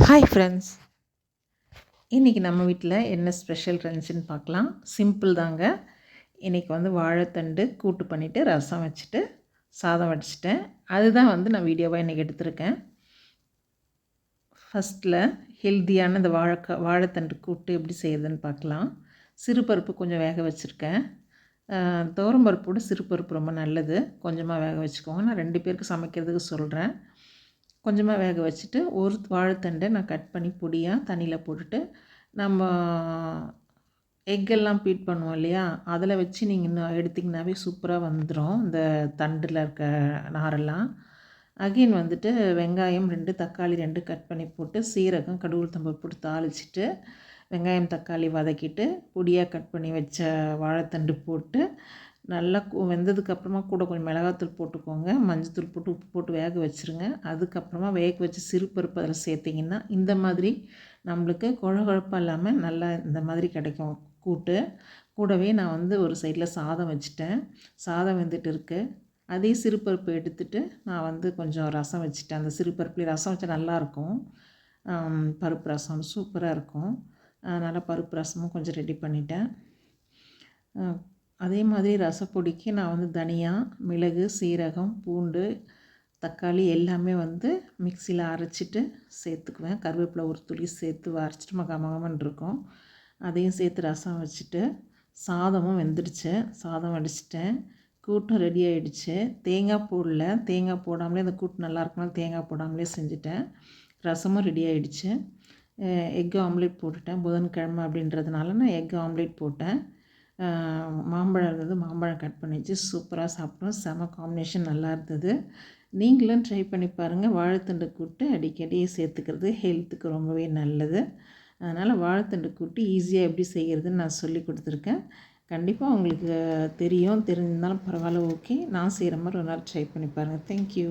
Hi friends இன்றைக்கி நம்ம வீட்டில் என்ன ஸ்பெஷல் இருந்துச்சுன்னு பார்க்கலாம். சிம்பிள் தாங்க. இன்றைக்கி வந்து வாழைத்தண்டு கூட்டு பண்ணிவிட்டு ரசம் வச்சுட்டு சாதம் வடிச்சிட்டேன். அதுதான் வந்து நான் வீடியோவாக இன்றைக்கி எடுத்திருக்கேன். ஃபஸ்ட்டில் ஹெல்த்தியான இந்த வாழைக்கா வாழைத்தண்டு கூட்டு எப்படி செய்யுதுன்னு பார்க்கலாம். சிறுபருப்பு கொஞ்சம் வேக வச்சுருக்கேன். தோரம்பருப்போட சிறுபருப்பு ரொம்ப நல்லது. கொஞ்சமாக வேக வச்சுக்கோங்க. நான் ரெண்டு பேருக்கு சமைக்கிறதுக்கு சொல்கிறேன் கொஞ்சமாக வேக வச்சுட்டு ஒரு வாழைத்தண்டை நான் கட் பண்ணி பொடியாக தண்ணியில் போட்டுட்டு நம்ம எக்கெல்லாம் பீட் பண்ணுவோம் இல்லையா? அதில் வச்சு நீங்கள் இன்னும் எடுத்திங்கனாவே சூப்பராக வந்துடும் இந்த தண்டில் இருக்க நாரெல்லாம். அகெயின் வந்துட்டு வெங்காயம் ரெண்டு தக்காளி ரெண்டு கட் பண்ணி போட்டு சீரகம் கடுகு தம்பு போட்டு தாளிச்சிட்டு வெங்காயம் தக்காளி வதக்கிட்டு பொடியாக கட் பண்ணி வச்ச வாழைத்தண்டு போட்டு நல்லா வெந்ததுக்கப்புறமா கூட கொஞ்சம் மிளகாத்தூள் போட்டுக்கோங்க. மஞ்சத்தூள் போட்டு உப்பு போட்டு வேக வச்சுருங்க. அதுக்கப்புறமா வேக வச்சு சிறுபருப்பு அதில் சேர்த்திங்கன்னா இந்த மாதிரி நம்மளுக்கு குழகுழப்பாக இல்லாமல் நல்லா இந்த மாதிரி கிடைக்கும். கூட்டு. கூடவே நான் வந்து ஒரு சைடில் சாதம் வச்சுட்டேன். சாதம் வெந்துட்டு இருக்குது அதே சிறுபருப்பு எடுத்துகிட்டு நான் வந்து கொஞ்சம் ரசம் வச்சுட்டேன். அந்த சிறுபருப்புலேயே ரசம் வச்சா நல்லாயிருக்கும் பருப்பு ரசம் சூப்பராக இருக்கும். அதனால் பருப்பு ரசமும் கொஞ்சம் ரெடி பண்ணிட்டேன். அதே மாதிரி ரசப்பொடிக்கு நான் வந்து தனியா மிளகு சீரகம் பூண்டு தக்காளி எல்லாமே வந்து மிக்சியில் அரைச்சிட்டு சேர்த்துக்குவேன். கருவேப்பிலை ஒரு துளி சேர்த்து அரைச்சிட்டு மகமகமன் இருக்கும். அதையும் சேர்த்து ரசம் வச்சுட்டு சாதமும் வெந்துடுச்சு. சாதம் அடிச்சிட்டேன் கூட்டும் ரெடி ஆகிடுச்சு தேங்காய் போடல. தேங்காய் போடாமலே அந்த கூட்டு நல்லா இருக்கனால தேங்காய் போடாமலே செஞ்சுட்டேன். ரசமும் ரெடி ஆகிடுச்சு எக் ஆம்லேட் போட்டுட்டேன். புதன்கிழமை அப்படின்றதுனால நான் எக் ஆம்லேட் போட்டேன். மாம்பழம் இருந்தது மாம்பழம் கட் பண்ணி வச்சு சூப்பராக சாப்பிட்டோம். செம காம்பினேஷன் நல்லா இருந்தது. நீங்களும் ட்ரை பண்ணி பாருங்கள் வாழைத்தண்டு கூட்டு அடிக்கடி சேர்த்துக்கிறது ஹெல்த்துக்கு ரொம்பவே நல்லது. அதனால் வாழைத்தண்டு கூட்டு ஈஸியாக எப்படி செய்கிறதுன்னு நான் சொல்லி கொடுத்துருக்கேன். கண்டிப்பாக உங்களுக்கு தெரியும் தெரிஞ்சிருந்தாலும் பரவாயில்ல ஓகே நான் செய்கிற மாதிரி ஒரு நாள் ட்ரை பண்ணி பாருங்கள் தேங்க்யூ